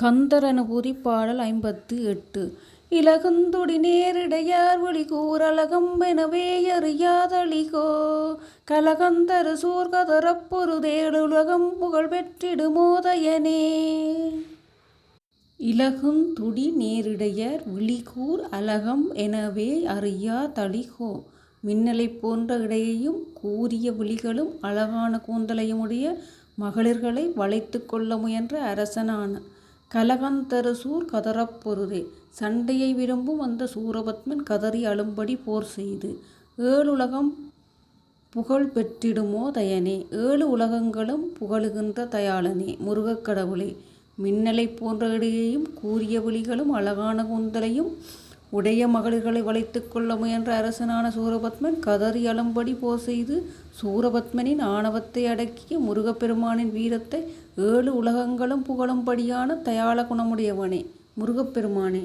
கந்தர் அனுபூதி பாடல் ஐம்பத்து எட்டு. இலகுந்துடி நேரிடையார் விழிகூர் அலகம்பெனவே அறியாதளிகோ கலகந்தரு சூர்கதரப் தேடுலகம் புகழ் பெற்றிடுமோதயனே இலகுந்துடி நேரிடையர் விழிகூர் அலகம் எனவே அறியா தளிகோ மின்னலைப் போன்ற இடையையும் கூரிய விழிகளும் அழகான கூந்தலையுமுடைய மகளிர்களை வளைத்து கொள்ள முயன்ற அரசனான கலகந்தரசூர் கதறப்பொருதே சண்டையை விரும்பும் அந்த சூரபத்மன் கதறி அழும்படி போர் செய்து ஏழுலகம் புகழ் பெற்றிடுமோ தயனே. ஏழு உலகங்களும் புகழுகின்ற தயாளனே. முருகக் கடவுளே மின்னலைப் போன்ற இடையையும் கூறிய விழிகளும் அழகான கூந்தலையும் உடைய மகளிர்களை வளைத்து கொள்ள முயன்ற அரசனான சூரபத்மன் கதறி அழும்படி போர் செய்து சூரபத்மனின் ஆணவத்தை அடக்கிய முருகப்பெருமானின் வீரத்தை ஏழு உலகங்களும் புகழும்படியான தயாள குணமுடையவனே முருகப்பெருமானே.